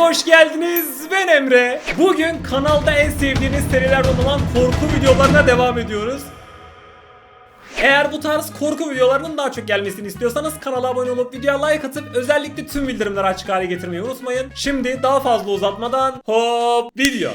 hoş geldiniz. Ben Emre. Bugün kanalda en sevdiğiniz serilerden olan korku videolarına devam ediyoruz. Eğer bu tarz korku videolarının daha çok gelmesini istiyorsanız kanala abone olup videoya like atıp özellikle tüm bildirimleri açık hale getirmeyi unutmayın. Şimdi daha fazla uzatmadan hop video.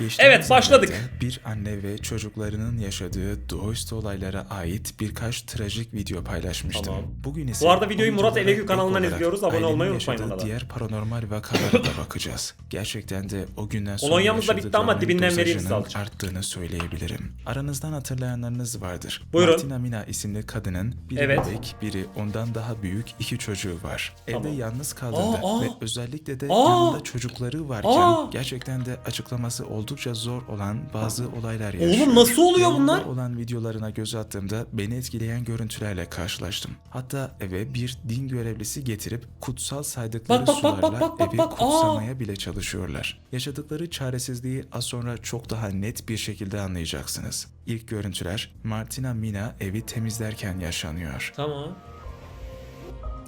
Geçtiğimiz Evet, başladık. Bir anne ve çocuklarının yaşadığı doğaüstü olaylara ait birkaç trajik video paylaşmıştım. Tamam. Bugün ise Bu arada videoyu Murat Elegü kanalından izliyoruz. Abone olmayı unutmayın yaşadığı ona da. Diğer paranormal vakalara da bakacağız. Gerçekten de o günden sonra Kolonyamız da bitti ama dibinden vereyim size arttığını söyleyebilirim. Aranızdan hatırlayanlarınız vardır. Buyurun. Martina Mina isimli kadının biri Evet. bebek, biri ondan daha büyük iki çocuğu var. Tamam. Evde yalnız kaldığında Aa, aa. ve özellikle de Aa. yanında çocukları varken Aa. gerçekten de açıklaması oldukça zor olan bazı olaylar yaşıyor. Oğlum nasıl oluyor bunlar? olan videolarına göz attığımda beni etkileyen görüntülerle karşılaştım. Hatta eve bir din görevlisi getirip kutsal saydıkları Bak, bak, sularla bak, bak, bak, evi bak. Aa. kutsamaya bile çalışıyorlar. Yaşadıkları çaresizliği az sonra çok daha net bir şekilde anlayacaksınız. İlk görüntüler Martina Mina evi temizlerken yaşanıyor. Tamam.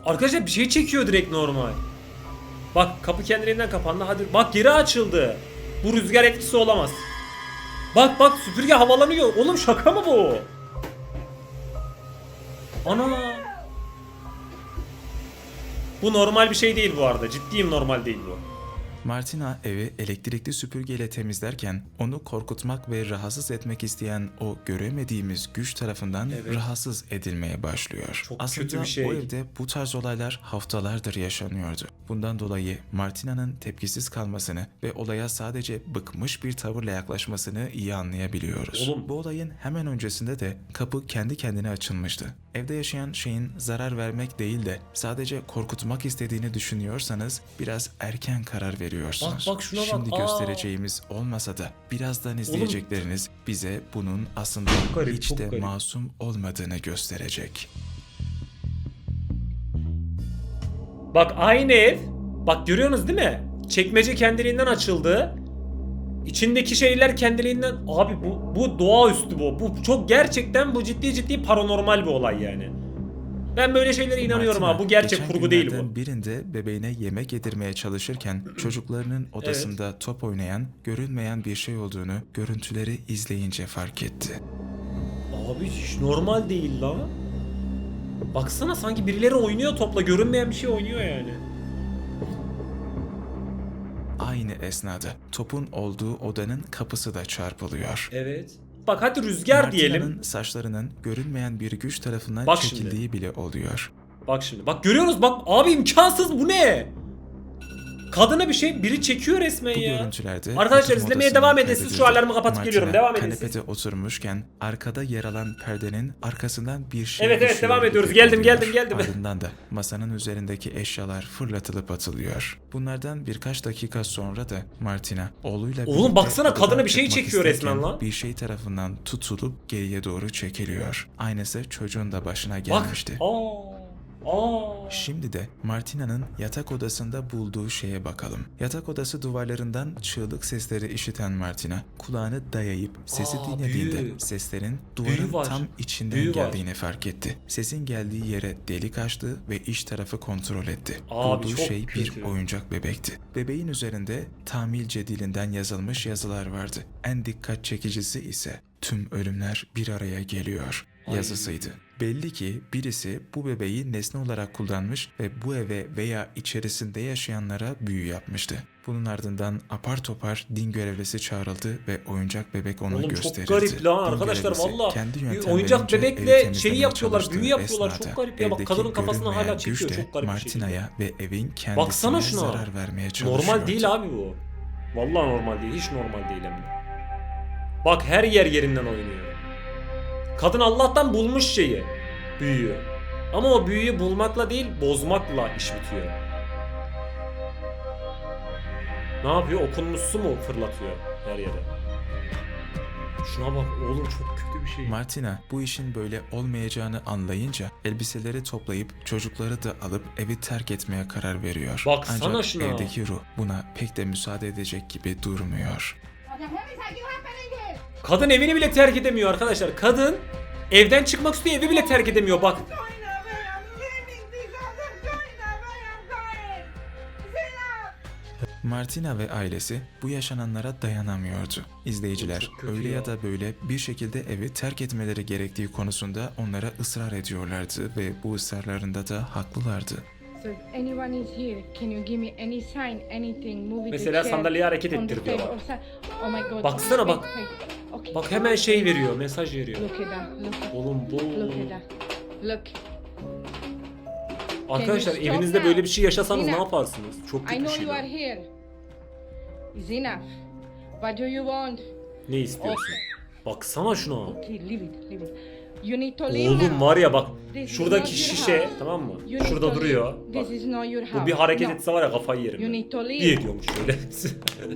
Arkadaşlar bir şey çekiyor direkt normal. Bak kapı kendiliğinden kapandı. Hadi bak geri açıldı. Bu rüzgar etkisi olamaz. Bak bak süpürge havalanıyor. Oğlum şaka mı bu? Ana. Bu normal bir şey değil bu arada. Ciddiyim normal değil bu. Martina evi elektrikli süpürgeyle temizlerken onu korkutmak ve rahatsız etmek isteyen o göremediğimiz güç tarafından Evet. rahatsız edilmeye başlıyor. Çok Aslında kötü bir şey. o evde bu tarz olaylar haftalardır yaşanıyordu. Bundan dolayı Martina'nın tepkisiz kalmasını ve olaya sadece bıkmış bir tavırla yaklaşmasını iyi anlayabiliyoruz. Oğlum. Bu olayın hemen öncesinde de kapı kendi kendine açılmıştı. Evde yaşayan şeyin zarar vermek değil de sadece korkutmak istediğini düşünüyorsanız biraz erken karar veriyorsunuz. Bak, bak şuna bak. Şimdi Aa. göstereceğimiz olmasa da birazdan izleyecekleriniz bize bunun aslında garip, hiç çok de garip. masum olmadığını gösterecek. Bak aynı ev. Bak görüyorsunuz değil mi? Çekmece kendiliğinden açıldı. İçindeki şeyler kendiliğinden abi bu bu doğaüstü bu. Bu çok gerçekten bu ciddi ciddi paranormal bir olay yani. Ben böyle şeylere inanıyorum Martina, abi. Bu gerçek kurgu değil bu. birinde bebeğine yemek yedirmeye çalışırken çocuklarının odasında top oynayan, görünmeyen bir şey olduğunu görüntüleri izleyince fark etti. Abi hiç normal değil la. Baksana sanki birileri oynuyor topla görünmeyen bir şey oynuyor yani. Aynı esnada topun olduğu odanın kapısı da çarpılıyor. Evet. Bak hadi rüzgar diyelim. Martina'nın saçlarının görünmeyen bir güç tarafından Bak şimdi. çekildiği bile oluyor. Bak şimdi. Bak görüyorsunuz bak abi imkansız bu ne? Kadına bir şey biri çekiyor resmen Bu ya. görüntülerde Arkadaşlar oturma izlemeye devam edin. Siz şu kaydedildi. alarmı kapatıp Martina geliyorum. Devam edin siz. Kanepede oturmuşken arkada yer alan perdenin arkasından bir şey Evet, evet, düşüyor devam gibi ediyoruz. Geldim, geldim, geldim. Ardından da masanın üzerindeki eşyalar fırlatılıp atılıyor. Bunlardan birkaç dakika sonra da Martina oğluyla Oğlum birlikte baksana, odadan kadına bir şey çıkmak çekiyor isterken resmen lan. Bir şey tarafından tutulup geriye doğru çekiliyor. Aynısı çocuğun da başına Bak. gelmişti. Aa. Aa. Şimdi de Martina'nın yatak odasında bulduğu şeye bakalım. Yatak odası duvarlarından çığlık sesleri işiten Martina kulağını dayayıp sesi Aa, dinlediğinde büyü. seslerin duvarın var. tam içinden Büyü var. geldiğini fark etti. Sesin geldiği yere delik açtı ve iç tarafı kontrol etti. Abi, Bulduğu şey bir kötü. oyuncak bebekti. Bebeğin üzerinde Tamilce dilinden yazılmış yazılar vardı. En dikkat çekicisi ise tüm ölümler bir araya geliyor. Yazısıydı. Belli ki birisi bu bebeği nesne olarak kullanmış ve bu eve veya içerisinde yaşayanlara büyü yapmıştı. Bunun ardından apar topar din görevlisi çağrıldı ve oyuncak bebek onu Oğlum gösterildi. çok garip lan Din arkadaşlar valla. Oyuncak bebekle şeyi yapıyorlar, büyü yapıyorlar. Çok garip ya. Bak kadının kafasına hala çekiyor. Çok garip şekilde. Martina'ya ve evin kendisine Baksana şuna. zarar vermeye çalışıyordu. Normal değil abi bu. Vallahi normal değil. Hiç normal değil hem de. Bak her yer yerinden oynuyor. Kadın Allah'tan bulmuş şeyi. Büyüyü. Ama o büyüyü bulmakla değil bozmakla iş bitiyor. Ne yapıyor? Okunmuş su mu fırlatıyor her yere? Şuna bak oğlum çok kötü bir şey. Martina bu işin böyle olmayacağını anlayınca elbiseleri toplayıp çocukları da alıp evi terk etmeye karar veriyor. Baksana Ancak şuna. evdeki ruh buna pek de müsaade edecek gibi durmuyor. Kadın evini bile terk edemiyor arkadaşlar. Kadın evden çıkmak istiyor evi bile terk edemiyor bak. Martina ve ailesi bu yaşananlara dayanamıyordu. İzleyiciler öyle ya. ya da böyle bir şekilde evi terk etmeleri gerektiği konusunda onlara ısrar ediyorlardı ve bu ısrarlarında da haklılardı. Mesela sandalyeyi hareket ettir diyor table bak. or so- Oh. Baksana Wait, bak. Okay. Bak hemen şey veriyor, mesaj veriyor. Look at that. Look. Oğlum bu... Look at that. Look. Arkadaşlar Can you stop evinizde now? böyle bir şey yaşasanız ne yaparsınız? Çok I kötü know şey. you are here. It's enough. What do you want? Ne istiyorsun? Baksana şuna. Okay, leave it, leave it. You need to leave Oğlum now. var ya bak This is şuradaki your şişe house. tamam mı? You need Şurada to duruyor. leave. Bak, This is not your house. bu bir hareket No. etse var ya kafayı yerim. You ben. need to leave. Bir ediyormuş şöyle.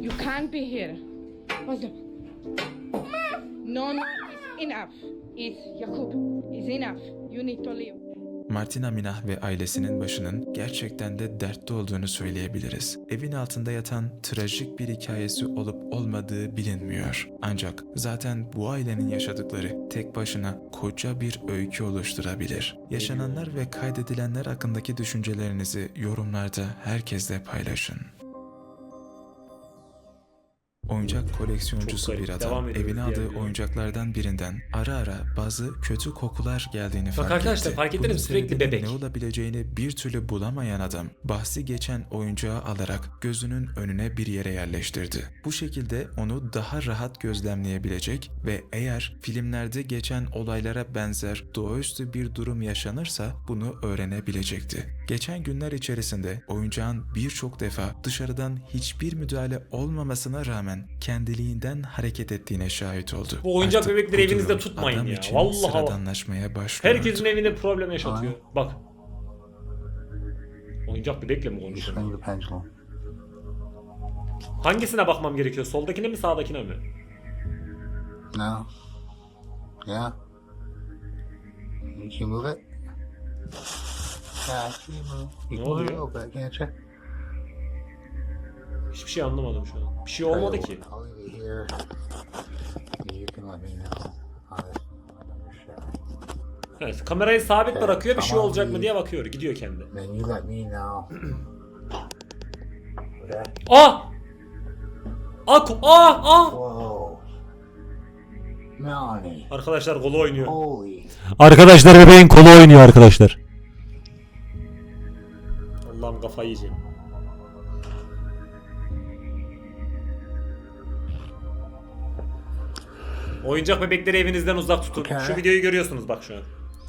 You can't be here. What's up? No, no, enough. It's Jakub. It's enough. You need to leave. Martina Minah ve ailesinin başının gerçekten de dertte olduğunu söyleyebiliriz. Evin altında yatan trajik bir hikayesi olup olmadığı bilinmiyor. Ancak zaten bu ailenin yaşadıkları tek başına koca bir öykü oluşturabilir. Yaşananlar ve kaydedilenler hakkındaki düşüncelerinizi yorumlarda herkesle paylaşın. Oyuncak koleksiyoncusu bir adam evine aldığı videoya. oyuncaklardan birinden ara ara bazı kötü kokular geldiğini fark arkadaşlar, etti. fark ettiniz mi? Bunun Sürekli bebek. Ne olabileceğini bir türlü bulamayan adam bahsi geçen oyuncağı alarak gözünün önüne bir yere yerleştirdi. Bu şekilde onu daha rahat gözlemleyebilecek ve eğer filmlerde geçen olaylara benzer doğaüstü bir durum yaşanırsa bunu öğrenebilecekti. Geçen günler içerisinde oyuncağın birçok defa dışarıdan hiçbir müdahale olmamasına rağmen kendiliğinden hareket ettiğine şahit oldu. Bu oyuncak Artık bebekleri bu evinizde tutmayın adam ya. için Vallahi bak. sıradanlaşmaya başlıyordu. Herkesin evinde problem yaşatıyor. Bak. Oyuncak bebekle mi konuşuyor? Swing the pendulum. Hangisine bakmam gerekiyor? Soldakine mi sağdakine mi? No. Yeah. Can you move it? Ne oluyor? Hiçbir şey anlamadım şu an. Bir şey olmadı ki. Evet, kamerayı sabit bırakıyor bir şey olacak mı diye bakıyor. Gidiyor kendi. Ah! Ah! Ah! Ah! Arkadaşlar kolu oynuyor. Arkadaşlar bebeğin kolu oynuyor arkadaşlar. Kafayı yiyeceğim. Oyuncak bebekleri evinizden uzak tutun. Okay. Şu videoyu görüyorsunuz bak şu an.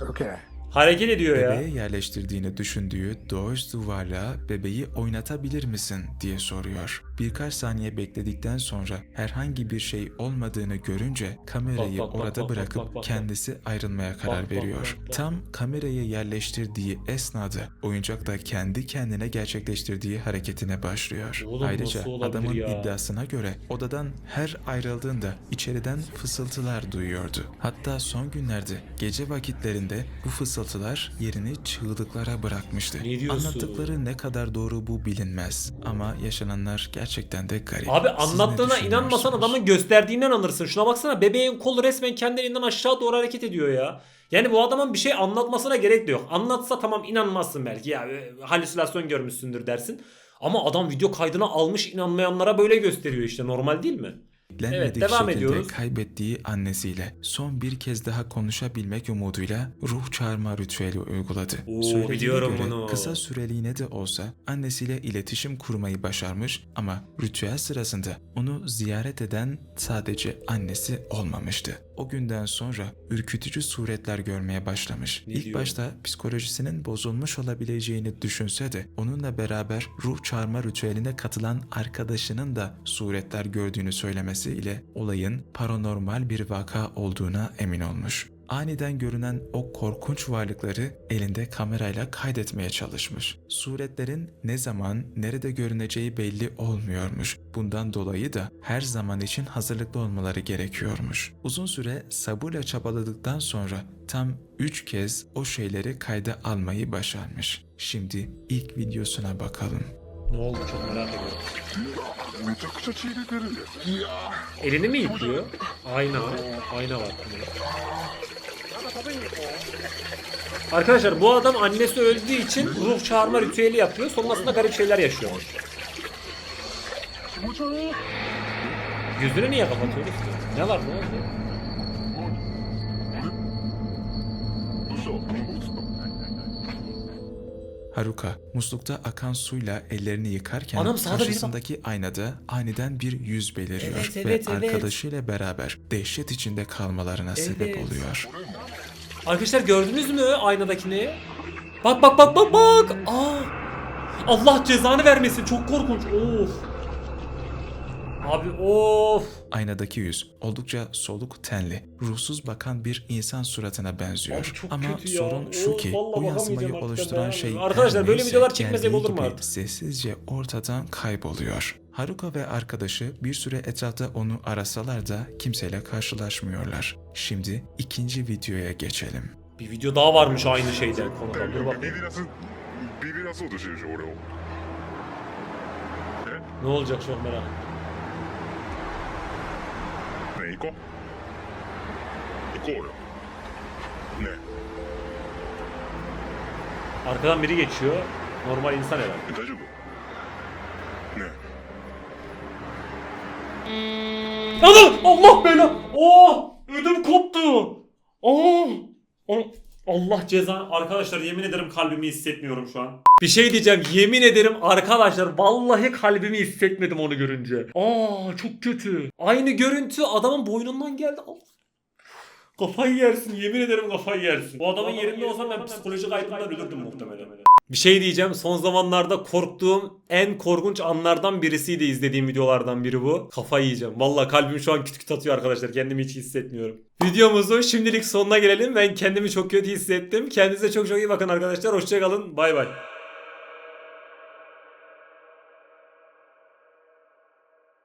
Okay. Hareket ediyor ya. Bebeğe yerleştirdiğini düşündüğü doğaüstü varlığa bebeği oynatabilir misin diye soruyor. Birkaç saniye bekledikten sonra herhangi bir şey olmadığını görünce kamerayı Bak, bak, orada bak, bırakıp bak, bak, bak. kendisi ayrılmaya karar bak, veriyor. bak, bak. Tam kamerayı yerleştirdiği esnada oyuncak da kendi kendine gerçekleştirdiği hareketine başlıyor. Oğlum, Ayrıca adamın ya? iddiasına göre odadan her ayrıldığında içeriden fısıltılar duyuyordu. Hatta son günlerde gece vakitlerinde bu fısıltılar yerini çığlıklara bırakmıştı. Ne diyorsun? Anlattıkları ne kadar doğru bu bilinmez ama yaşananlar gerçekten de garip. Abi Siz ne anlattığına inanmasan düşünüyorsunuz? adamın gösterdiğinden anırsın. Şuna baksana bebeğin kolu resmen kendiliğinden aşağı doğru hareket ediyor ya. Yani bu adamın bir şey anlatmasına gerek de yok. Anlatsa tamam inanmazsın belki ya e, halüsinasyon görmüşsündür dersin. Ama adam video kaydına almış inanmayanlara böyle gösteriyor işte normal değil mi? Beklenmedik Evet, devam şekilde ediyoruz. kaybettiği annesiyle son bir kez daha konuşabilmek umuduyla ruh çağırma ritüeli uyguladı. Oo, Söylediğine biliyorum göre bunu. kısa süreliğine de olsa annesiyle iletişim kurmayı başarmış ama ritüel sırasında onu ziyaret eden sadece annesi olmamıştı. O günden sonra ürkütücü suretler görmeye başlamış. Ne İlk diyor? başta psikolojisinin bozulmuş olabileceğini düşünse de onunla beraber ruh çağırma ritüeline katılan arkadaşının da suretler gördüğünü söylemesiyle olayın paranormal bir vaka olduğuna emin olmuş. Aniden görünen o korkunç varlıkları elinde kamerayla kaydetmeye çalışmış. Suretlerin ne zaman, nerede görüneceği belli olmuyormuş. Bundan dolayı da her zaman için hazırlıklı olmaları gerekiyormuş. Uzun süre sabırla çabaladıktan sonra tam 3 kez o şeyleri kayda almayı başarmış. Şimdi ilk videosuna bakalım. Ne oldu çok merak ediyorum. Elini mi yıkıyor? Ayna. Ayna var. Arkadaşlar bu adam annesi öldüğü için ruh çağırma ritüeli yapıyor. Sonrasında garip şeyler yaşıyormuş. Yüzünü niye kapatıyoruz ki? Ne var ne oldu? Haruka muslukta akan suyla ellerini yıkarken Anam karşısındaki aynada aniden bir yüz beliriyor Evet, ve evet, evet. arkadaşıyla beraber dehşet içinde kalmalarına sebep Evet. oluyor. Arkadaşlar gördünüz mü aynadakini? Bak bak bak bak bak. Aa! Allah cezanı vermesin. Çok korkunç. Of. Abi of. Aynadaki yüz oldukça soluk tenli, ruhsuz bakan bir insan suratına benziyor. Abi çok Ama kötü ya. sorun şu Of, ki vallahi bu yansımayı bakamayacağım artık, oluşturan ben şey dayanamıyorum. Arkadaşlar, her böyle neyse videolar çekmesek geldiği olur mu gibi artık? Sessizce ortadan kayboluyor. Haruka ve arkadaşı bir süre etrafta onu arasalar da kimseyle karşılaşmıyorlar. Şimdi ikinci videoya geçelim. Bir video daha varmış aynı şeyden konuda. Dur bak. ビビらすビビらそうとしてるでしょ俺を Ne olacak çok merak ettim. Тихенько. Такою. Ne? Arkadan biri geçiyor. Normal insan herhalde. Mesajı bu. Ne? Anam! Allah bela! Oh! Ödüm koptu! Oh! Oh! Allah ceza. Arkadaşlar yemin ederim kalbimi hissetmiyorum şu an. Bir şey diyeceğim. Yemin ederim arkadaşlar vallahi kalbimi hissetmedim onu görünce. Aa çok kötü. Aynı görüntü adamın boynundan geldi. Allah. Kafayı yersin. Yemin ederim kafayı yersin. Bu adamın yerinde olsam ben psikolojik kaybından ölürdüm muhtemelen. Bir şey diyeceğim. Son zamanlarda korktuğum en korkunç anlardan birisiydi izlediğim videolardan biri bu. Kafayı yiyeceğim. Valla kalbim şu an küt küt atıyor arkadaşlar. Kendimi hiç hissetmiyorum. Videomuzun şimdilik sonuna gelelim. Ben kendimi çok kötü hissettim. Kendinize çok çok iyi bakın arkadaşlar. Hoşçakalın. Bay bay.